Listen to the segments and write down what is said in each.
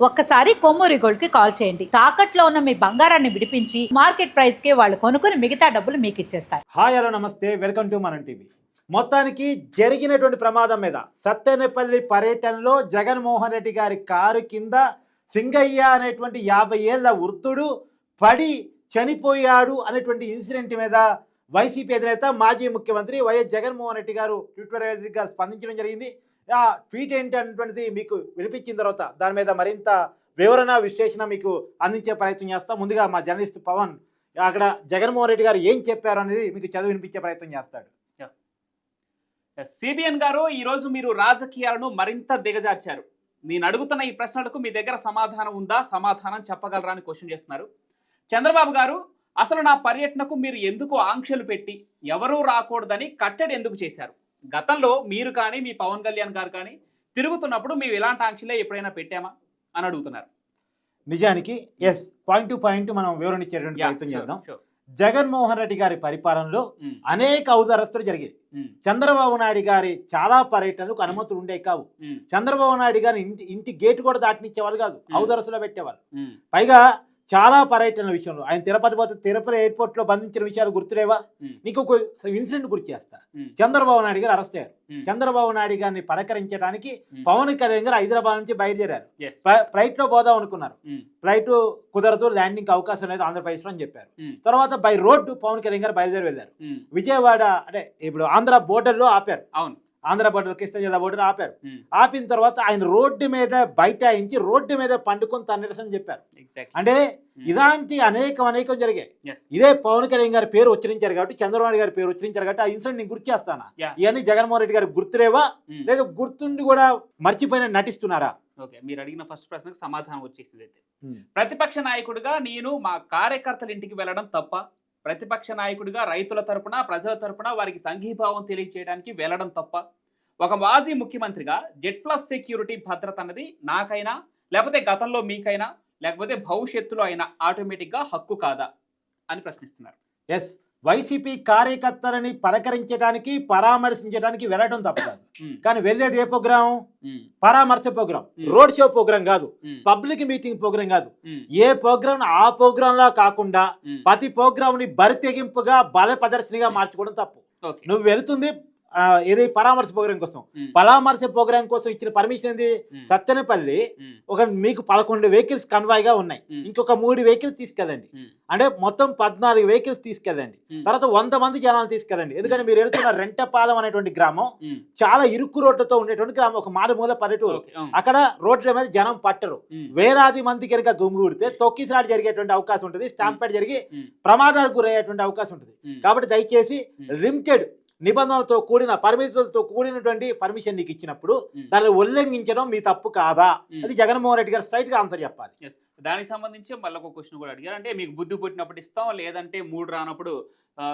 ఒక్కసారి కొమ్మూరి గోల్డ్కి కాల్ చేయండి. తాకట్లో ఉన్న మీ బంగారాన్ని విడిపించి మార్కెట్ ప్రైస్కి వాళ్ళు కొనుక్కుని మిగతా డబ్బులు మీకు ఇచ్చేస్తారు. హాయ్ హలో నమస్తే. Welcome to Mana TV. మొత్తానికి జరిగినటువంటి ప్రమాదం మీద సత్తెనపల్లి పర్యటనలో జగన్మోహన్ రెడ్డి గారి కారు కింద సింగయ్య అనేటువంటి యాభై ఏళ్ళ వృద్ధుడు పడి చనిపోయాడు అనేటువంటి ఇన్సిడెంట్ మీద వైసీపీ అధినేత మాజీ ముఖ్యమంత్రి వైఎస్ జగన్మోహన్ రెడ్డి గారు ట్విట్టర్ వేదికగా స్పందించడం జరిగింది. ట్వీట్ ఏంటి అనేటువంటిది మీకు వినిపించిన తర్వాత దాని మీద మరింత వివరణ విశ్లేషణ మీకు అందించే ప్రయత్నం చేస్తాం. ముందుగా మా జర్నలిస్ట్ పవన్ అక్కడ జగన్మోహన్ రెడ్డి గారు ఏం చెప్పారు అనేది మీకు చదువు వినిపించే ప్రయత్నం చేస్తాడు. సిబిఎన్ గారు ఈరోజు మీరు రాజకీయాలను మరింత దిగజార్చారు. నేను అడుగుతున్న ఈ ప్రశ్నలకు మీ దగ్గర సమాధానం ఉందా? సమాధానం చెప్పగలరా అని క్వశ్చన్ చేస్తున్నారు. చంద్రబాబు గారు అసలు నా పర్యటనకు మీరు ఎందుకు ఆంక్షలు పెట్టి ఎవరూ రాకూడదని కట్టడి ఎందుకు చేశారు? గతంలో మీరు కానీ మీ పవన్ కళ్యాణ్ గారు కానీ తిరుగుతున్నప్పుడు మేము ఇలాంటి ఆంక్షలే ఎప్పుడైనా పెట్టామా అని అడుగుతున్నారు. నిజానికి ఎస్ పాయింట్ టు పాయింట్ మనం వివరణ ఇచ్చేటువంటి ప్రయత్నం చేద్దాం. జగన్మోహన్ రెడ్డి గారి పరిపాలనలో ఉమ్, అనేక ఔదరస్తులు జరిగాయి ఉమ్, చంద్రబాబు నాయుడు గారి చాలా పర్యటనలకు అనుమతులు ఉండేవి కావు. ఉమ్, చంద్రబాబు నాయుడు గారి ఇంటి ఇంటి గేటు కూడా దాటినిచ్చేవాళ్ళు కాదు. Hmm. ఔదరసులో పెట్టేవాళ్ళు. పైగా చాలా పర్యటనల విషయంలో. ఆయన తిరుపతి పోతే తిరుపతి ఎయిర్పోర్ట్లో బంధించిన విషయాలు గుర్తులేవా. నీకు ఒక ఇన్సిడెంట్ గుర్తు చేస్తా. చంద్రబాబు నాయుడు గారు అరెస్ట్ అయ్యారు. చంద్రబాబు నాయుడు గారిని పలకరించడానికి పవన్ కళ్యాణ్ గారు హైదరాబాద్ నుంచి బయలుదేరారు. ఫ్లైట్లో పోదాం అనుకున్నారు. ఫ్లైట్ కుదరదు ల్యాండింగ్ అవకాశం లేదు ఆంధ్రప్రదేశ్లో అని చెప్పారు. తర్వాత బై రోడ్డు పవన్ కళ్యాణ్ గారు బయలుదేరి వెళ్ళారు. ఉమ్, విజయవాడ అంటే ఇప్పుడు ఆంధ్ర బోర్డర్లో ఆపారు. అవును. ఆంధ్ర బోర్డర్ కృష్ణా జిల్లా బోర్డర్ ఆపారు. ఆపిన తర్వాత ఆయన రోడ్డు మీద బైఠాయించి రోడ్డు మీద పండుకొని తన నిరసన చెప్పారు. అంటే ఇలాంటి అనేకం అనేకం జరిగాయి. ఇదే పవన్ కళ్యాణ్ గారి పేరు ఉచ్చరించారు కాబట్టి చంద్రబాబు గారి పేరు ఉచ్చరించారు కాబట్టి ఆ ఇన్సిడెంట్ నేను గుర్తు చేస్తానా. ఇవన్నీ జగన్మోహన్ రెడ్డి గారికి గుర్తులేవా? ఉమ్. లేదా గుర్తుండి కూడా మర్చిపోయిన నటిస్తున్నారా? ఓకే మీరు అడిగిన ఫస్ట్ ప్రశ్నకు సమాధానం వచ్చేసింది అయితే. ప్రతిపక్ష నాయకుడిగా నేను మా కార్యకర్తల ఇంటికి వెళ్ళడం తప్ప ప్రతిపక్ష నాయకుడిగా రైతుల తరపున ప్రజల తరపున వారికి సంఘీభావం తెలియజేయడానికి వెళ్ళడం తప్ప ఒక మాజీ ముఖ్యమంత్రిగా జెడ్ ప్లస్ సెక్యూరిటీ భద్రత అన్నది నాకైనా లేకపోతే గతంలో మీకైనా లేకపోతే భవిష్యత్తులో అయినా ఆటోమేటిక్గా హక్కు కాదా అని ప్రశ్నిస్తున్నారు. ఎస్ వైసీపీ కార్యకర్తలని పలకరించడానికి పరామర్శించడానికి వెళ్ళడం తప్పదు. కానీ వెళ్ళేది ఏ ప్రోగ్రాం? పరామర్శ ప్రోగ్రాం. రోడ్ షో ప్రోగ్రాం కాదు. పబ్లిక్ మీటింగ్ ప్రోగ్రాం కాదు. ఏ ప్రోగ్రామ్ ఆ ప్రోగ్రామ్ లా కాకుండా. ప్రతి ప్రోగ్రామ్ని బరితెగింపుగా బల ప్రదర్శనగా మార్చుకోవడం తప్పు. నువ్వు వెళుతుంది ఏది పరామర్శ ప్రోగ్రాం కోసం? పరామర్శ ప్రోగ్రాం కోసం ఇచ్చిన పర్మిషన్ ఏంది? సత్తెనపల్లి ఒక మీకు పదకొండు వెహికల్స్ కన్వాయ్గా ఉన్నాయి. ఇంకొక మూడు వెహికల్స్ తీసుకెళ్ళండి. అంటే మొత్తం పద్నాలుగు వెహికల్స్ తీసుకెళ్ళండి. తర్వాత వంద మంది జనాలు తీసుకెళ్ళండి. ఎందుకంటే మీరు వెళ్తున్న రెంటపాలెం అనేటువంటి గ్రామం చాలా ఇరుకు రోడ్లతో ఉండేటువంటి గ్రామం. ఒక మారుమూల పల్లెటూరు. అక్కడ రోడ్ల మీద జనం పట్టరు. వేలాది మంది కనుక గుమిగూడితే తొక్కిసలాట జరిగేటువంటి అవకాశం ఉంటుంది. స్టాంపేట్ జరిగి ప్రమాదాలకు గురయ్యేటువంటి అవకాశం ఉంటుంది. కాబట్టి దయచేసి లిమిటెడ్ నిబంధనలతో కూడిన పరిమితులతో కూడినటువంటి పర్మిషన్ నీకు ఇచ్చినప్పుడు ఉమ్. దాన్ని ఉల్లంఘించడం మీ తప్పు కాదా? ఉమ్. అది జగన్మోహన్ రెడ్డి గారు స్ట్రైట్గా ఆన్సర్ చెప్పాలి. దానికి సంబంధించి మళ్ళీ ఒక క్వశ్చన్ కూడా అడిగారు. అంటే మీకు బుద్ధి పుట్టినప్పుడు ఇస్తాం లేదంటే మూడు రానప్పుడు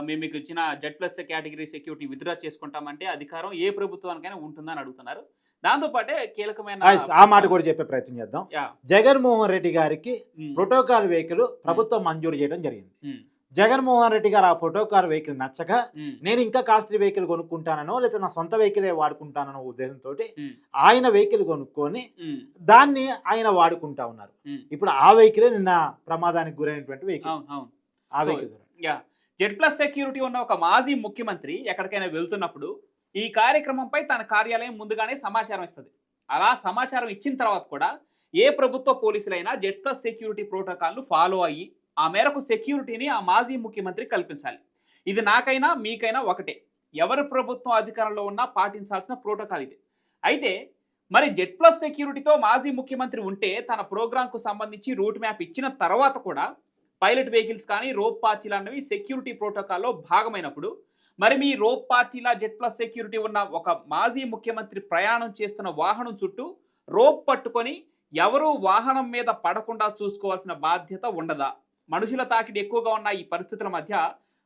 మేము మీకు ఇచ్చిన Z plus category security withdraw చేసుకుంటామంటే అధికారం ఏ ప్రభుత్వానికైనా ఉంటుందని అడుగుతున్నారు. దాంతోపాటే కీలకమైన ఆ- మాట కూడా చెప్పే ప్రయత్నం చేద్దాం. జగన్మోహన్ రెడ్డి గారికి ప్రోటోకాల్ వెహికల్ ప్రభుత్వం మంజూరు చేయడం జరిగింది. జగన్మోహన్ రెడ్డి గారు ఆ ప్రోటోకాల్ వెహికల్ నచ్చక నేను ఇంకా కాస్ట్లీ వెహికల్ కొనుక్కుంటానో లేదా నా సొంత వెహికలే వాడుకుంటానో ఉద్దేశంతో ఆయన వెహికల్ కొనుక్కొని దాన్ని ఆయన వాడుకుంటా ఉన్నారు. ఇప్పుడు ఆ వెహికలే నిన్న ప్రమాదానికి గురైనటువంటి వెహికల్. ఆ వెహికల్ జెడ్ ప్లస్ సెక్యూరిటీ ఉన్న ఒక మాజీ ముఖ్యమంత్రి ఎక్కడికైనా వెళ్తున్నప్పుడు ఈ కార్యక్రమంపై తన కార్యాలయం ముందుగానే సమాచారం ఇస్తుంది. అలా సమాచారం ఇచ్చిన తర్వాత కూడా ఏ ప్రభుత్వ పోలీసులైనా జెడ్ ప్లస్ సెక్యూరిటీ ప్రోటోకాల్ను ఫాలో అయ్యి ఆ మేరకు సెక్యూరిటీని ఆ మాజీ ముఖ్యమంత్రి కల్పించాలి. ఇది నాకైనా మీకైనా ఒకటే. ఎవరు ప్రభుత్వం అధికారంలో ఉన్నా పాటించాల్సిన ప్రోటోకాల్ ఇది. అయితే మరి జెడ్ ప్లస్ సెక్యూరిటీతో మాజీ ముఖ్యమంత్రి ఉంటే తన ప్రోగ్రాంకు సంబంధించి రూట్ మ్యాప్ ఇచ్చిన తర్వాత కూడా పైలట్ వెహికల్స్ కానీ రోప్ పార్టీలు అన్నవి సెక్యూరిటీ ప్రోటోకాల్లో భాగమైనప్పుడు మరి మీ రోప్ పార్టీల జెడ్ ప్లస్ సెక్యూరిటీ ఉన్న ఒక మాజీ ముఖ్యమంత్రి ప్రయాణం చేస్తున్న వాహనం చుట్టూ రోప్ పట్టుకొని ఎవరు వాహనం మీద పడకుండా చూసుకోవాల్సిన బాధ్యత ఉండదా? మనుషుల తాకిడి ఎక్కువగా ఉన్న ఈ పరిస్థితుల మధ్య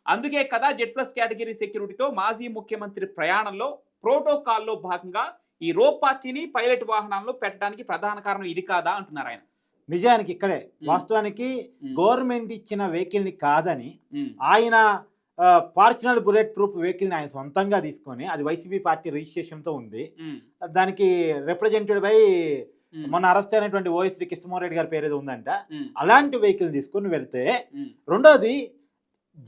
అందుకే కదా జెడ్ ప్లస్ కేటగిరీ సెక్యూరిటీతో మాజీ ముఖ్యమంత్రి ప్రయాణంలో ప్రోటోకాల్లో భాగంగా ఈ రోప్ పార్టీని పైలట్ వాహనాల్లో పెట్టడానికి ప్రధాన కారణం ఇది కాదా అంటున్నారు ఆయన. నిజానికి ఇక్కడే. వాస్తవానికి గవర్నమెంట్ ఇచ్చిన వెహికల్ని కాదని ఆయన ఫార్చునర్ బుల్లెట్ ప్రూఫ్ వెహికల్ని ఆయన సొంతంగా తీసుకొని అది వైసీపీ పార్టీ రిజిస్ట్రేషన్తో ఉంది దానికి రిప్రజెంటెడ్ బై మొన్న అరెస్ట్ అయినటువంటి ఓఎస్టీ కృష్ణమోహన్ రెడ్డి గారి పేరు ఏదో ఉందంట. అలాంటి వెహికల్ తీసుకుని వెళ్తే రెండోది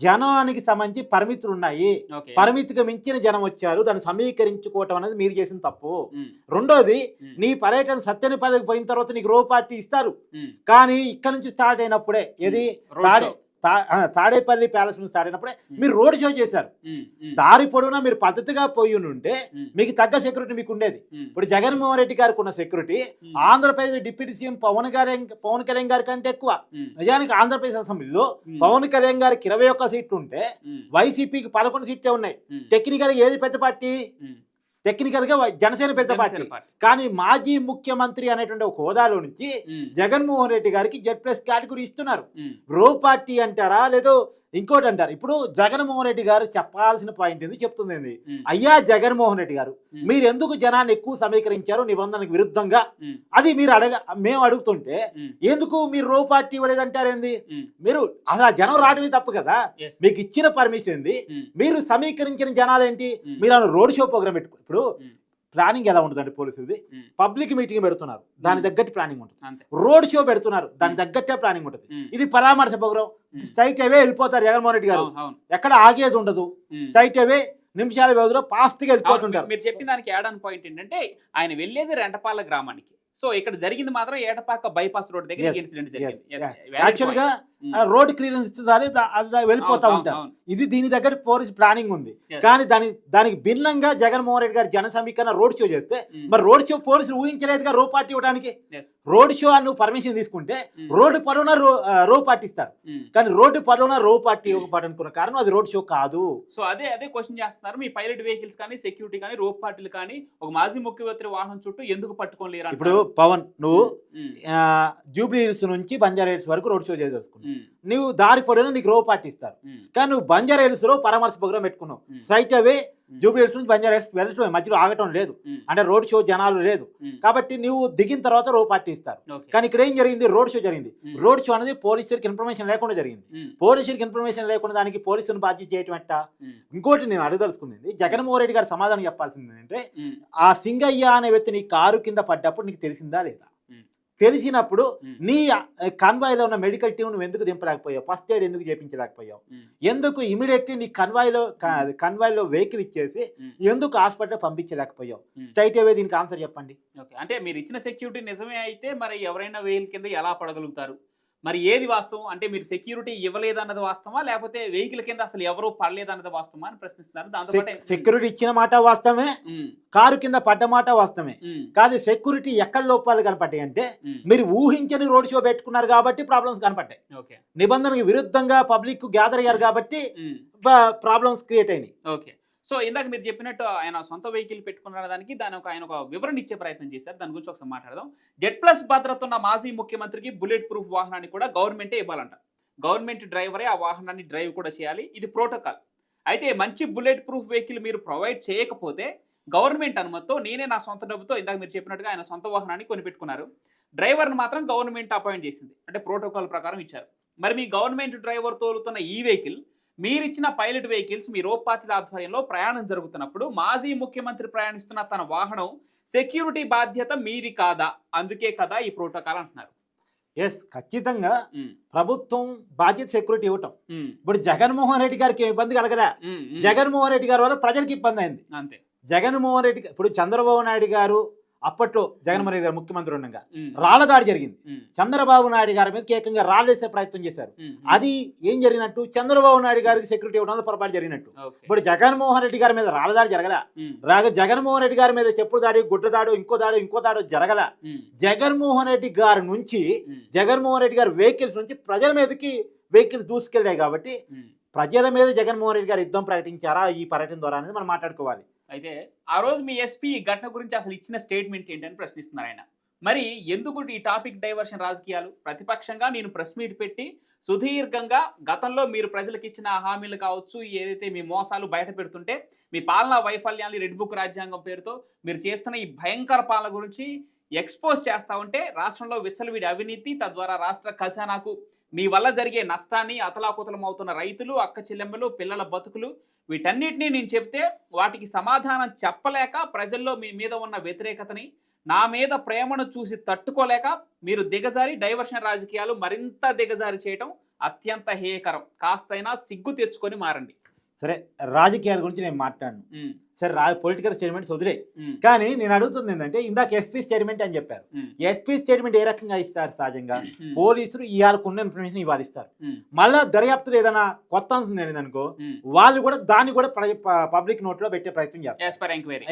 జనానికి సంబంధించి పరిమితులు ఉన్నాయి. పరిమితికి మించిన జనం వచ్చారు. దాన్ని సమీకరించుకోవటం అనేది మీరు చేసిన తప్పు. రెండోది నీ పర్యటన సత్యనపల్లికి పోయిన తర్వాత నీకు రో పార్టీ ఇస్తారు. కానీ ఇక్కడ నుంచి స్టార్ట్ అయినప్పుడే ఏది? తాడేపల్లి ప్యాలెస్ నుంచి స్టార్ట్ అయినప్పుడే మీరు రోడ్ షో చేశారు. దారి పొడవునా మీరు పద్ధతిగా పోయి ఉంటే మీకు తగ్గ సెక్యూరిటీ మీకు ఉండేది. ఇప్పుడు జగన్మోహన్ రెడ్డి గారికి ఉన్న security Andhra Pradesh deputy CM Pawan Kalyan Pawan Kalyan గారి కంటే ఎక్కువ. నిజానికి ఆంధ్రప్రదేశ్ అసెంబ్లీలో పవన్ కళ్యాణ్ గారికి ఇరవై ఒక్క సీట్లు ఉంటే వైసీపీకి పదకొండు సీట్లే ఉన్నాయి. టెక్నికల్ ఏది పెద్ద పార్టీ? ఉమ్, టెక్నికల్గా వై- జనసేన పెద్ద పార్టీ. కానీ మాజీ ముఖ్యమంత్రి అనేటువంటి ఒక హోదాలో నుంచి జగన్మోహన్ రెడ్డి గారికి జెడ్ ప్లస్ కేటగిరీ ఇస్తున్నారు. రో పార్టీ అంటారా లేదో ఇంకోటి అంటారు ఇప్పుడు జగన్మోహన్ రెడ్డి గారు చెప్పాల్సిన పాయింట్ ఏంది? చెప్తుంది అయ్యా జగన్మోహన్ రెడ్డి గారు మీరు ఎందుకు జనాన్ని ఎక్కువ సమీకరించారు నిబంధనలకు విరుద్ధంగా? అది మీరు అడగ మేము అడుగుతుంటే ఎందుకు మీరు రో పార్టీ ఇవ్వలేదంటారేంది మీరు అసలు జనం రావడమే తప్పు కదా? మీకు ఇచ్చిన పర్మిషన్ ఏంది? మీరు సమీకరించిన జనాలు ఏంటి? మీరు రోడ్ షో ప్రోగ్రామ్ పెట్టుకో ఇప్పుడు ప్లానింగ్ ఎలా ఉంటుందండి పోలీసులది? పబ్లిక్ మీటింగ్ పెడుతున్నారు. దాని. తగ్గట్టు ప్లానింగ్ ఉంటుంది. రోడ్ షో పెడుతున్నారు. దాని. తగ్గట్టే ప్లానింగ్ ఉంటుంది. ఇది పరామర్శ ప్రోగ్రామ్ స్ట్రైట్ అవే వెళ్ళిపోతారు జగన్మోహన్ రెడ్డి గారు. ఎక్కడ ఆగేది ఉండదు. స్ట్రైట్ అవే నిమిషాల వ్యవధిలో ఫాస్ట్గా అవును, వెళ్ళిపోతుంటారు. మీరు చెప్పిన దానికి యాడ్ ఆన్ పాయింట్ ఏంటంటే ఆయన వెళ్ళేది రెంటపాల గ్రామానికి. సో ఇక్కడ జరిగింది మాత్రం ఏటపాక బైపాస్ రోడ్ దగ్గర ఇన్సిడెంట్ జరిగింది. Yes, రోడ్ క్లియరెన్స్ ఇచ్చేసారి వెళ్ళిపోతా ఉంటారు. ఇది దీని దగ్గర పోలీస్ ప్లానింగ్ ఉంది. కానీ దాని దానికి భిన్నంగా జగన్మోహన్ రెడ్డి గారు జన సమీకరణ రోడ్ షో చేస్తే మరి రోడ్ షో పోలీసులు ఊహించలేదుగా రో పార్టీ ఇవ్వడానికి? రోడ్ షో అని నువ్వు పర్మిషన్ తీసుకుంటే రోడ్డు పరువున రో రో పార్టీ ఇస్తారు. కానీ రోడ్డు పరువున రో పార్టీ ఇవ్వకపోవడం అనుకున్న కారణం అది రోడ్ షో కాదు. సో అదే అదే క్వశ్చన్ చేస్తున్నారు. మీ పైలట్ వెహికల్స్ కానీ సెక్యూరిటీ కానీ రోప్ పార్టీలు కానీ ఒక మాజీ ముఖ్యమంత్రి వాహనం చుట్టూ ఎందుకు పట్టుకోలేరు ఇప్పుడు పవన్ నువ్వు జూబ్లీ హిల్స్ నుంచి బంజారా హిల్స్ వరకు రోడ్ షో చేసేసుకున్నావు. నువ్వు దారి పొడవునా నీకు రో పార్టీ ఇస్తారు. ఉమ్, కానీ నువ్వు బంజారా హిల్స్లో పరామర్శ ప్రోగ్రామ్ పెట్టుకున్నావు. Um, straight away Jubilee Hills నుంచి బంజారా హిల్స్ వెళ్ళటం మధ్యలో ఆగటం లేదు. అంటే రోడ్ షో జనాలు లేదు. కాబట్టి నువ్వు దిగిన తర్వాత రో పార్టీ ఇస్తారు. కానీ ఇక్కడ ఏం జరిగింది? రోడ్ షో జరిగింది. రోడ్ షో అనేది పోలీసులకు ఇన్ఫర్మేషన్ లేకుండా జరిగింది. పోలీసులకు ఇన్ఫర్మేషన్ లేకుండా దానికి పోలీసులను బాధ్యత చేయటం ఎట్టా? ఇంకోటి నేను అడగదలుచుకున్నది జగన్మోహన్ రెడ్డి గారు సమాధానం చెప్పాల్సింది ఏంటంటే ఆ సింగయ్య అనే వ్యక్తి నీ కారు కింద పడ్డప్పుడు నీకు తెలిసిందా లేదా. తెలిసినప్పుడు నీ కన్వాయ్లో ఉన్న మెడికల్ టీం నువ్వు ఎందుకు దింపలేకపోయావు? ఫస్ట్ ఎయిడ్ ఎందుకు చేయించలేకపోయావు ఉమ్, ఎందుకు ఇమీడియట్లీ నీ కన్వాయ్లో కన్వాయ్లో వెహికల్ ఇచ్చేసి ఎందుకు హాస్పిటల్ పంపించలేకపోయావు. స్ట్రైట్ అవే దీనికి ఆన్సర్ చెప్పండి. ఓకే. అంటే మీరు ఇచ్చిన సెక్యూరిటీ నిజమే అయితే మరి ఎవరైనా వెహికల్ కింద ఎలా పడగలుగుతారు? మరి ఏది వాస్తవం? అంటే మీరు సెక్యూరిటీ ఇవ్వలేదన్నది వాస్తవమా? లేకపోతే వెహికల్ కింద అసలు ఎవరు పడలేదన్నది వాస్తవమా అని ప్రశ్నిస్తున్నారు. దాంతో సెక్యూరిటీ ఇచ్చిన మాట వాస్తవమే కారు కింద పడ్డ మాట వాస్తవమే. కాదు సెక్యూరిటీ ఎక్కడ లోపాలు కనపడ్డాయి అంటే మీరు ఊహించని రోడ్ షో పెట్టుకున్నారు కాబట్టి ప్రాబ్లమ్స్ కనపడ్డాయి. నిబంధనకు విరుద్ధంగా పబ్లిక్ గ్యాదర్ అయ్యారు కాబట్టి ప్రాబ్లమ్స్ క్రియేట్ అయినాయి. ఓకే. సో ఇందాక మీరు చెప్పినట్టు ఆయన సొంత వెహికల్ పెట్టుకున్న దానికి దాని ఒక ఆయన ఒక వివరణ ఇచ్చే ప్రయత్నం చేశారు. దాని గురించి ఒకసారి మాట్లాడదాం. జెడ్ ప్లస్ భద్రత ఉన్న మాజీ ముఖ్యమంత్రికి బుల్లెట్ ప్రూఫ్ వాహనాన్ని కూడా గవర్నమెంటే ఇవ్వాలంట. గవర్నమెంట్ డ్రైవరే ఆ వాహనాన్ని డ్రైవ్ కూడా చేయాలి. ఇది ప్రోటోకాల్. అయితే మంచి బుల్లెట్ ప్రూఫ్ వెహికల్ మీరు ప్రొవైడ్ చేయకపోతే గవర్నమెంట్ అనుమతితో నేనే నా సొంత డబ్బుతో ఇందాక మీరు చెప్పినట్టుగా ఆయన సొంత వాహనాన్ని కొనిపెట్టుకున్నారు. డ్రైవర్ని మాత్రం గవర్నమెంట్ అపాయింట్ చేసింది. అంటే ప్రోటోకాల్ ప్రకారం ఇచ్చారు. మరి మీ గవర్నమెంట్ డ్రైవర్ తోలుతున్న ఈ వెహికల్ మీరిచ్చిన పైలట్ వెహికల్స్ మీ రోప్ పార్టీల ఆధ్వర్యంలో ప్రయాణం జరుగుతున్నప్పుడు మాజీ ముఖ్యమంత్రి ప్రయాణిస్తున్న తన వాహనం సెక్యూరిటీ బాధ్యత మీది కాదా? అందుకే కదా ఈ ప్రోటోకాల్ అంటున్నారు. ఎస్ ఖచ్చితంగా ప్రభుత్వం బాధ్యత సెక్యూరిటీ ఇవ్వటం. ఇప్పుడు జగన్మోహన్ రెడ్డి గారికి ఇబ్బంది కలగదా. జగన్మోహన్ రెడ్డి గారి వల్ల ప్రజలకు ఇబ్బంది అయింది. అంతే. జగన్మోహన్ రెడ్డి ఇప్పుడు చంద్రబాబు నాయుడు గారు అప్పట్లో జగన్మోహన్ రెడ్డి గారు ముఖ్యమంత్రి ఉండగా రాళ్ళ దాడి జరిగింది. చంద్రబాబు నాయుడు గారి మీద ఏకంగా రాళ్ళేసే ప్రయత్నం చేశారు. అది ఏం జరిగినట్టు? చంద్రబాబు నాయుడు గారికి సెక్యూరిటీ ఇవ్వడంలో పొరపాటు జరిగినట్టు. ఇప్పుడు జగన్మోహన్ రెడ్డి గారి మీద రాళ్ళ దాడి జరగల జగన్మోహన్ రెడ్డి గారి మీద చెప్పుడు దాడి గుడ్డ దాడు ఇంకో దాడు ఇంకో దాడు జరగల? జగన్మోహన్ రెడ్డి గారి నుంచి జగన్మోహన్ రెడ్డి గారి వెహికల్స్ నుంచి ప్రజల మీదకి వెహికల్స్ దూసుకెళ్ళాయి కాబట్టి. ప్రజల మీద జగన్మోహన్ రెడ్డి గారు యుద్ధం ప్రకటించారా? ఈ పర్యటన ద్వారా అనేది మనం మాట్లాడుకోవాలి. అయితే ఆ రోజు మీ ఎస్పీ ఈ ఘటన గురించి అసలు ఇచ్చిన స్టేట్మెంట్ ఏంటని ప్రశ్నిస్తున్నారు ఆయన. మరి ఎందుకు ఈ టాపిక్ డైవర్షన్ రాజకీయాలు? ప్రతిపక్షంగా నేను ప్రెస్ మీట్ పెట్టి సుదీర్ఘంగా గతంలో మీరు ప్రజలకు ఇచ్చిన హామీలు కావచ్చు ఏదైతే మీ మోసాలు బయట పెడుతుంటే మీ పాలనా వైఫల్యాన్ని రెడ్ బుక్ రాజ్యాంగం పేరుతో మీరు చేస్తున్న ఈ భయంకర పాలన గురించి ఎక్స్పోజ్ చేస్తా ఉంటే రాష్ట్రంలో విచ్చలవిడి అవినీతి తద్వారా రాష్ట్ర ఖజానాకు మీ వల్ల జరిగే నష్టాన్ని అతలాకుతలం అవుతున్న రైతులు అక్క చెల్లెమ్మలు పిల్లల బతుకులు వీటన్నిటినీ నేను చెప్తే వాటికి సమాధానం చెప్పలేక ప్రజల్లో మీ మీద ఉన్న వ్యతిరేకతని నా మీద ప్రేమను చూసి తట్టుకోలేక మీరు దిగజారి డైవర్షన్ రాజకీయాలు మరింత దిగజారి చేయటం అత్యంత హేయకరం. కాస్తైనా సిగ్గు తెచ్చుకొని మారండి. సరే రాజకీయాల గురించి నేను మాట్లాడను. సరే రా పొలిటికల్ స్టేట్మెంట్స్ వదిలే. కానీ నేను అడుగుతుంది ఏంటంటే ఇందాక ఎస్పీ స్టేట్మెంట్ అని చెప్పారు. ఎస్పీ స్టేట్మెంట్ ఏ రకంగా ఇస్తారు సహజంగా? పోలీసులు ఇవాళకున్న ఇన్ఫర్మేషన్ ఇవాళ ఇస్తారు. మళ్ళా దర్యాప్తులో ఏదైనా కొత్త అనుకో. వాళ్ళు కూడా దాన్ని కూడా పబ్లిక్ నోట్లో పెట్టే ప్రయత్నం చేస్తారు.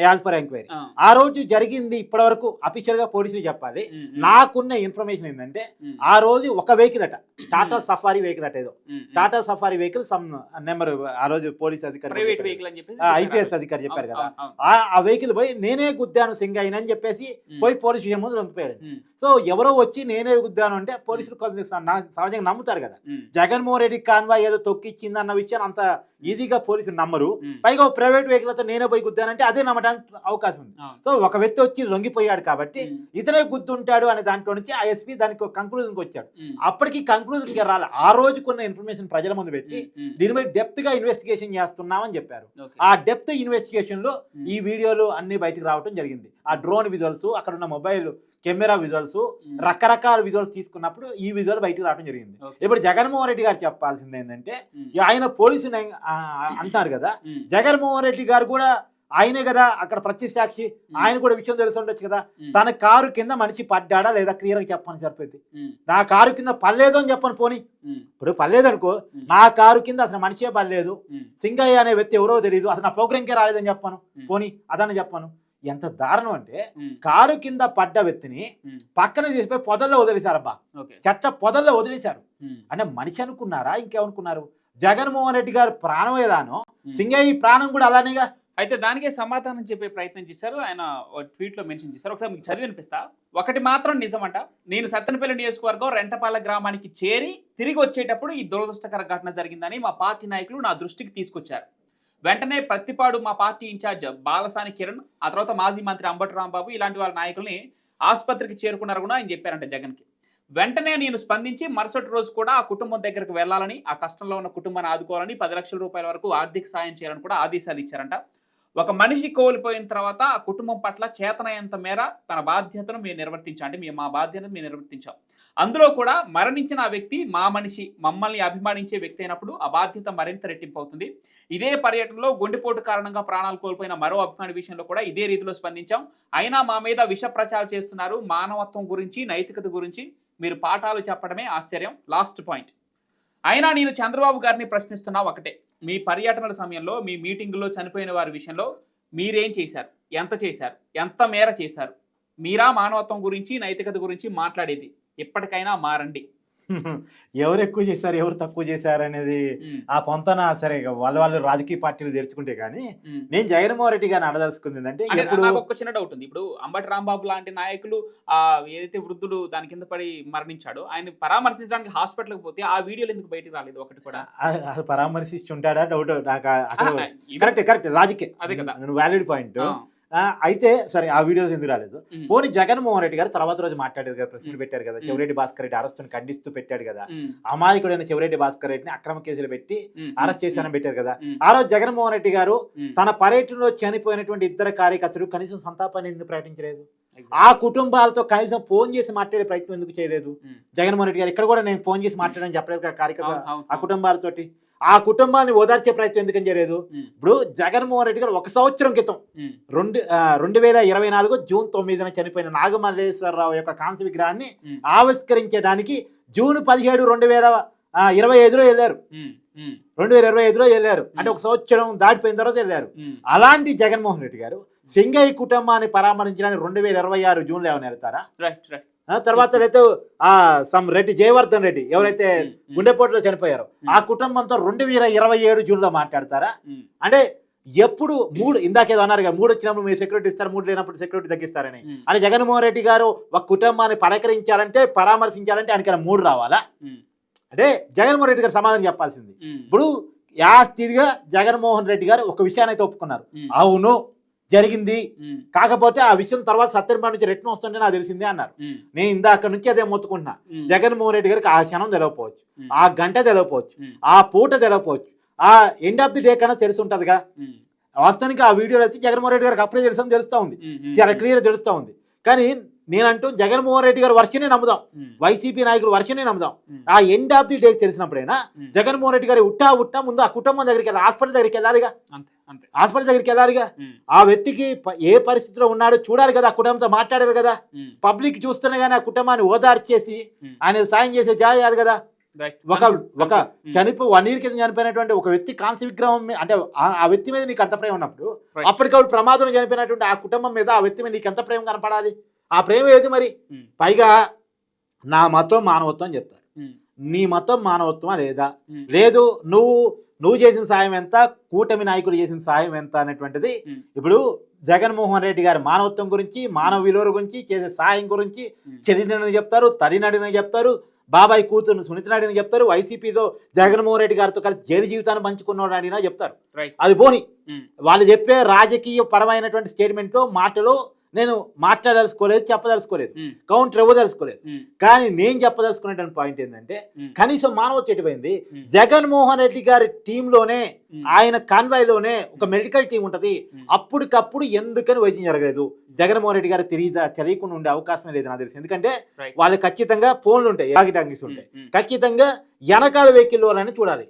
యాజ్ పర్ ఎంక్వైరీ ఆ, రోజు జరిగింది ఇప్పటి వరకు అఫీషియల్గా పోలీసులు చెప్పాలి. నాకున్న ఇన్ఫర్మేషన్ ఏంటంటే ఆ రోజు ఒక వెహికల్ అట టాటా సఫారీ వెహికల్ అట ఏదో. Tata safari vehicle some number ఆ రోజు పోలీస్ అధికారి. ఐపీఎస్ అధికారి చెప్పారు కదా. ఆ వెహికల్ పోయి నేనే గుద్దాను సింగయ్య అని చెప్పేసి పోయి పోలీస్ స్టేషన్ ముందు ఉమ్, సో ఎవరో వచ్చి నేనే గుద్దాను అంటే పోలీసులు సహజంగా నమ్ముతారు కదా. జగన్మోహన్ రెడ్డి కాన్వాయ్ ఏదో తొక్కిచ్చింది అన్న విషయాన్ని అంత ఈజీగా పోలీసులు నమ్మరు. పైగా ప్రైవేట్ వెహికల్తో నేనే పోయి గుద్దానంటే అదే నమ్మడానికి అవకాశం ఉంది. సో ఒక వ్యక్తి వచ్చి లొంగిపోయాడు కాబట్టి ఇతనే గుర్తుంటాడు అనే దాంట్లో నుంచి ఆ ఎస్పీ దానికి కంక్లూజన్కి వచ్చాడు. అప్పటికి కంక్లూజన్కి రాలి. ఆ రోజు కొన్ని ఇన్ఫర్మేషన్ ప్రజల ముందు పెట్టి ఉమ్, ఉమ్, దీని మీద డెప్త్గా ఇన్వెస్టిగేషన్ చేస్తున్నామని చెప్పారు. ఆ డెప్త్ ఇన్వెస్టిగేషన్లో ఈ వీడియోలు అన్ని బయటకు రావడం జరిగింది. ఆ డ్రోన్ విజువల్స్ అక్కడ ఉన్న మొబైల్ కెమెరా విజువల్స్ రకరకాల విజువల్స్ తీసుకున్నప్పుడు ఈ విజువల్ బయటకు రావడం జరిగింది. ఇప్పుడు జగన్మోహన్ రెడ్డి గారు చెప్పాల్సింది ఏంటంటే ఆయన పోలీసులు అంటున్నారు కదా జగన్మోహన్ రెడ్డి గారు కూడా ఆయనే కదా అక్కడ ప్రత్యక్ష సాక్షి ఉమ్, ఆయన కూడా విషయం తెలిసి ఉండొచ్చు కదా తన కారు కింద మనిషి పడ్డాడా లేదా క్లియర్గా చెప్పని సరిపోయింది. నా కారు కింద పర్లేదు అని చెప్పను పోని. ఇప్పుడు పర్లేదు అనుకో నా కారు కింద అసలు మనిషే పర్లేదు సింగయ్య అనే వ్యక్తి ఎవరో తెలియదు అసలు నా ప్రోగ్రాంకే రాలేదని చెప్పాను. పోని అదని చెప్పాను. ఎంత దారుణం అంటే కారు కింద పడ్డ వ్యక్తిని పక్కన తీసిపోయి పొదల్లో వదిలేశారబ్బా. చెట్ట పొదల్లో వదిలేశారు. అంటే మనిషి అనుకున్నారా? ఇంకేమనుకున్నారు? జగన్మోహన్ రెడ్డి గారు ప్రాణం ఏదానో. సింగయ్య ప్రాణం కూడా అలానేగా? అయితే దానికే సమాధానం చెప్పే ప్రయత్నం చేశారు. ఆయన ట్వీట్లో మెన్షన్ చేశారు. ఒకసారి మీకు చదివి వినిపిస్తా. ఒకటి మాత్రం నిజమంట. నేను సత్తెనపల్లి నియోజకవర్గం రెంటపాల గ్రామానికి చేరి తిరిగి వచ్చేటప్పుడు ఈ దురదృష్టకర ఘటన జరిగిందని మా పార్టీ నాయకులు నా దృష్టికి తీసుకొచ్చారు. వెంటనే ప్రతిపాడు మా పార్టీ ఇన్ఛార్జ్ బాలసాని కిరణ్ ఆ తర్వాత మాజీ మంత్రి అంబటి రాంబాబు ఇలాంటి వాళ్ళ నాయకుల్ని ఆసుపత్రికి చేరుకున్నారు కూడా ఆయన చెప్పారంట జగన్కి. వెంటనే నేను స్పందించి మరుసటి రోజు కూడా ఆ కుటుంబం దగ్గరకు వెళ్ళాలని ఆ కష్టంలో ఉన్న కుటుంబాన్ని ఆదుకోవాలని పది లక్షల రూపాయల వరకు ఆర్థిక సాయం చేయాలని కూడా ఆదేశాలు ఇచ్చారంట. ఒక మనిషి కోల్పోయిన తర్వాత ఆ కుటుంబం పట్ల చేతనైనంత మేర తన బాధ్యతను మేము నిర్వర్తించాం. అంటే మేము మా బాధ్యతను మేము నిర్వర్తించాం. అందులో కూడా మరణించిన ఆ వ్యక్తి మా మనిషి మమ్మల్ని అభిమానించే వ్యక్తి అయినప్పుడు ఆ బాధ్యత మరింత రెట్టింపు అవుతుంది ఇదే పర్యటనలో గుండెపోటు కారణంగా ప్రాణాలు కోల్పోయిన మరో అభిమాని విషయంలో కూడా ఇదే రీతిలో స్పందించాం. అయినా మా మీద విష ప్రచారం చేస్తున్నారు మానవత్వం గురించి నైతికత గురించి. మీరు పాఠాలు చెప్పడమే ఆశ్చర్యం. Last point. అయినా నేను చంద్రబాబు గారిని ప్రశ్నిస్తున్నా ఒకటే. మీ పర్యటనల సమయంలో మీ మీటింగులో చనిపోయిన వారి విషయంలో మీరేం చేశారు? ఎంత చేశారు? ఎంత మేర చేశారు? మీరా మానవత్వం గురించి నైతికత గురించి మాట్లాడేది. ఎప్పటికైనా మారండి. ఎవరు ఎక్కువ చేశారు ఎవరు తక్కువ చేశారు అనేది ఆ పొంతన సరే వాళ్ళ వాళ్ళు రాజకీయ పార్టీలు తెరుచుకుంటే కానీ. నేను జగన్మోహన్ రెడ్డి గారిని అడదలుచుకుంది ఏంటంటే అంటే నాకు ఒక చిన్న డౌట్ ఉంది. ఇప్పుడు అంబటి రాంబాబు లాంటి నాయకులు ఆ ఏదైతే వృద్ధుడు దాని కింద పడి మరణించాడో ఆయన పరామర్శించడానికి హాస్పిటల్కి పోతే ఆ వీడియోలు ఎందుకు బయటికి రాలేదు ఒకటి కూడా? పరామర్శించుంటాడా? డౌట్ నాకు కరెక్ట్ కరెక్ట్ రాజకీయ. అదే కదా. వ్యాలిడ్ పాయింట్ అయితే సరే ఆ వీడియోస్ ఎందుకు రాలేదు. పోనీ జగన్మోహన్ రెడ్డి గారు తర్వాత రోజు మాట్లాడారు కదా ప్రెస్ మీట్. పెట్టారు కదా. చెవిరెడ్డి భాస్కర్ రెడ్డి అరెస్ట్ ఖండిస్తూ పెట్టాడు కదా. అమాయకుడైన చెవిరెడ్డి భాస్కర్ రెడ్డిని అక్రమ కేసులు పెట్టి అరెస్ట్ చేశానని పెట్టారు కదా. ఆ రోజు జగన్మోహన్ రెడ్డి గారు తన పర్యటనలో చనిపోయినటువంటి ఇద్దరు కార్యకర్తలు కనీసం సంతాపాన్ని ఎందుకు ప్రకటించలేదు. ఆ కుటుంబాలతో కనీసం ఫోన్ చేసి మాట్లాడే ప్రయత్నం ఎందుకు చేయలేదు? ఉమ్. జగన్మోహన్ రెడ్డి గారు ఇక్కడ కూడా నేను ఫోన్ చేసి మాట్లాడని చెప్పలేదు కదా కార్యకర్త ఆ కుటుంబాలతోటి. ఆ కుటుంబాన్ని ఓదార్చే ప్రయత్నం ఎందుకని చేయలేదు? ఉమ్, ఇప్పుడు జగన్మోహన్ రెడ్డి గారు ఒక సంవత్సరం క్రితం ఉమ్, రెండు రెండు వేల ఇరవై నాలుగు జూన్ తొమ్మిదిన చనిపోయిన నాగమల్లేశ్వరరావు యొక్క కాంస్య విగ్రహాన్ని ఆవిష్కరించడానికి జూన్ పదిహేడు రెండు వేల ఇరవై ఐదులో వెళ్ళారు. రెండు వేల ఇరవై ఐదులో వెళ్ళారు. అంటే ఒక సంవత్సరం దాటిపోయిన తర్వాత వెళ్ళారు. అలాంటి జగన్మోహన్ రెడ్డి గారు సింగయ్య కుటుంబాన్ని పరామర్శించడానికి రెండు వేల ఇరవై ఆరు జూన్లో ఏమైనా వెళ్తారా? రైట్ రైట్ ఆ తర్వాత అయితే ఆ సమ్ రెడ్డి జయవర్ధన్ రెడ్డి ఎవరైతే ఉమ్, ఉమ్, గుండెపోటులో చనిపోయారో. ఆ కుటుంబంతో రెండు వేల ఇరవై ఏడు జూన్లో మాట్లాడతారా? ఉమ్, అంటే ఎప్పుడు మూడు ఇందాకేదో అన్నారు కదా మూడు వచ్చినప్పుడు మీరు సెక్యూరిటీ ఇస్తారు మూడు లేనప్పుడు సెక్యూరిటీ తగ్గిస్తారని. అని జగన్మోహన్ రెడ్డి గారు ఒక కుటుంబాన్ని పలకరించాలంటే పరామర్శించాలంటే ఆయనకి మూడు రావాలా? అంటే జగన్మోహన్ రెడ్డి గారు సమాధానం చెప్పాల్సింది. ఇప్పుడు యాస్థితిగా జగన్మోహన్ రెడ్డి గారు ఒక విషయాన్ని అయితే ఒప్పుకున్నారు. అవును జరిగింది. కాకపోతే ఆ విషయం తర్వాత సత్యనారాయణ నుంచి రిటర్న్ వస్తుంటే నాకు తెలిసిందే అన్నారు. నేను ఇందాక నుంచి అదే మొత్తుకుంటున్నా. జగన్మోహన్ రెడ్డి గారికి ఆ క్షణం తెలియకపోవచ్చు ఉమ్, ఆ గంట తెలియకపోవచ్చు ఉమ్, ఆ పూట తెలియకపోవచ్చు ఆ ఎండ్ ఆఫ్ ది డే కన్నా తెలిసి ఉంటుందిగా. వాస్తవానికి ఆ వీడియోలో అయితే జగన్మోహన్ రెడ్డి గారికి అప్పుడే తెలుసని తెలుస్తూ ఉంది. చాలా క్లియర్ తెలుస్తూ ఉంది. కానీ నేనంటూ జగన్మోహన్ రెడ్డి గారు వర్షనే నమ్ముదాం. వైసీపీ నాయకులు వర్షనే నమ్ముదాం. ఆ ఎండ్ ఆఫ్ ది డే తెలిసినప్పుడైనా. జగన్మోహన్ రెడ్డి గారి ఉట్టా ఉట్టా ముందు ఆ కుటుంబం దగ్గరికి వెళ్ళాలి హాస్పిటల్ దగ్గరికి వెళ్ళాలిగా. హాస్పిటల్ దగ్గరికి వెళ్ళాలిగా. ఆ వ్యక్తికి ఏ పరిస్థితిలో ఉన్నాడో చూడాలి కదా ఆ కుటుంబంతో మాట్లాడాలి కదా. పబ్లిక్ చూస్తున్నా కానీ ఆ కుటుంబాన్ని ఓదార్చేసి. ఆయన సాయం చేసే చేయాలి కదా. ఒక ఒక చనిపో వన్ ఇయర్ క్రితం చనిపోయినటువంటి ఒక వ్యక్తి కాంస్య విగ్రహం అంటే ఆ- వ్యక్తి మీద నీకు అంత ప్రేమ ఉన్నప్పుడు. అప్పటికప్పుడు ప్రమాదంలో చనిపోయినటువంటి ఆ కుటుంబం మీద ఆ వ్యక్తి మీద నీకు ఎంత ప్రేమ కనపడాలి? ఆ ప్రేమ ఏది మరి? పైగా నా మతం మానవత్వం అని చెప్తారు. నీ మతం మానవత్వమా లేదా? లేదు నువ్వు నువ్వు చేసిన సాయం ఎంత? కూటమి నాయకులు చేసిన సాయం ఎంత అనేటువంటిది ఇప్పుడు జగన్మోహన్ రెడ్డి గారి మానవత్వం గురించి మానవ విలువల గురించి చేసే సాయం గురించి. చెల్లినని చెప్తారు తరినడిని చెప్తారు బాబాయ్ కూతురు సునీతనాడిని చెప్తారు వైసీపీలో జగన్మోహన్ రెడ్డి గారితో కలిసి జైలు జీవితాన్ని పంచుకున్నాడు అడినా చెప్తారు. అది పోని. వాళ్ళు చెప్పే రాజకీయ పరమైనటువంటి స్టేట్మెంట్లో మాటలో నేను మాట్లాడదలుచుకోలేదు చెప్పదలుచుకోలేదు. కౌంటర్ ఇవ్వదలుచుకోలేదు. కానీ నేను చెప్పదలుచుకునేటువంటి పాయింట్ ఏంటంటే కనీసం మానవ చెట్టుపోయింది జగన్మోహన్ రెడ్డి గారి టీంలోనే ఆయన కాన్వాయ్లోనే ఒక మెడికల్ టీం ఉంటది. అప్పటికప్పుడు ఎందుకని వైద్యం జరగలేదు? జగన్మోహన్ రెడ్డి గారు తెలియదా తెలియకుండా ఉండే అవకాశం లేదు నాకు తెలిసి. ఎందుకంటే రైట్. వాళ్ళకి ఖచ్చితంగా ఫోన్లు ఉంటాయి యాగి టాంగిస్ ఉంటాయి. ఖచ్చితంగా వెనకాల వెహికల్ వాళ్ళని చూడాలి.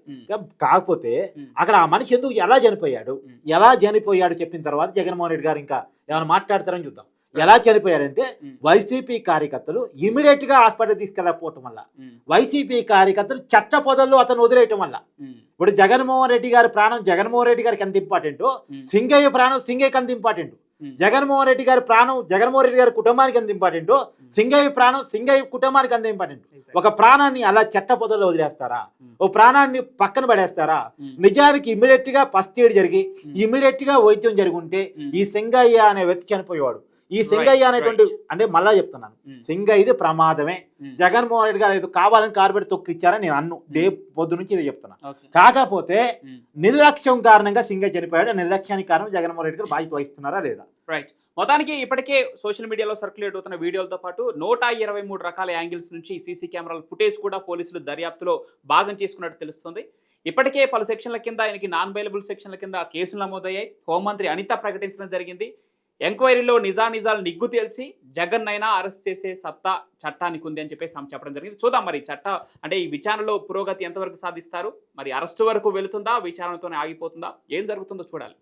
కాకపోతే అక్కడ ఆ మనిషి ఎందుకు ఎలా చనిపోయాడు. ఎలా చనిపోయాడు చెప్పిన తర్వాత జగన్మోహన్ రెడ్డి గారు ఇంకా ఏమైనా మాట్లాడతారని చూద్దాం. ఎలా చనిపోయాడంటే ఉమ్, వైసీపీ కార్యకర్తలు ఇమీడియట్గా హాస్పిటల్ తీసుకెళ్ళకపోవటం వల్ల వైసీపీ కార్యకర్తలు చట్ట పొదల్లో అతను వదిలేయటం వల్ల. ఇప్పుడు జగన్మోహన్ రెడ్డి గారి ప్రాణం జగన్మోహన్ రెడ్డి గారికి ఎంత ఇంపార్టెంటో సింగయ్య ప్రాణం సింగయ్యకి అంత ఇంపార్టెంట్. జగన్మోహన్ రెడ్డి గారి ప్రాణం జగన్మోహన్ రెడ్డి గారి కుటుంబానికి ఎంత ఇంపార్టెంటో సింగయ్య ప్రాణం సింగయ్య కుటుంబానికి అంత ఇంపార్టెంట్. ఒక ప్రాణాన్ని అలా చెట్ట పొదల్లో వదిలేస్తారా. ఓ ప్రాణాన్ని పక్కన పడేస్తారా నిజానికి ఇమ్మీడియట్గా ఫస్ట్ ఎయిడ్ జరిగి ఉమ్. ఇమ్మీడియట్గా వైద్యం జరిగి ఉంటే. ఈ సింగయ్య అనే వ్యక్తి చనిపోయేవాడు ఈ సింగయ్య అనేటువంటి. అంటే మళ్ళా చెప్తున్నాను. ఉమ్, సింగయ్యది ప్రమాదమే. ఉమ్, జగన్మోహన్ రెడ్డి గారు ఏదో కావాలని కార్పెట్ తొక్కిచ్చారని నేను అన్ను. డే పొద్దు నుంచి ఇది చెప్తున్నా. కాకపోతే నిర్లక్ష్యం కారణంగా సింగయ్య చనిపోయాడు. నిర్లక్ష్యానికి కారణం జగన్మోహన్ రెడ్డి గారు బాధ్యత వహిస్తున్నారా లేదా? రైట్ మొత్తానికి ఇప్పటికే సోషల్ మీడియాలో సర్క్యులేట్ అవుతున్న వీడియోలతో పాటు నూట ఇరవై మూడు రకాల యాంగిల్స్ నుంచి సీసీ కెమెరాల ఫుటేజ్ కూడా పోలీసులు దర్యాప్తులో భాగం చేసుకున్నట్టు తెలుస్తుంది. ఇప్పటికే పలు సెక్షన్ల కింద ఆయనకి నాన్ బైలబుల్ సెక్షన్ల కింద కేసులు నమోదయ్యాయి. హోంమంత్రి అనిత ప్రకటించడం జరిగింది. ఎంక్వైరీలో నిజానిజాలు నిగ్గు తేల్చి జగన్ అయినా అరెస్ట్ చేసే సత్తా చట్టానికి ఉంది అని చెప్పేసి ఆమె చెప్పడం జరిగింది. చూద్దాం మరి చట్ట అంటే ఈ విచారణలో పురోగతి ఎంతవరకు సాధిస్తారు? మరి అరెస్ట్ వరకు వెళుతుందా? విచారణతోనే ఆగిపోతుందా? ఏం జరుగుతుందో చూడాలి.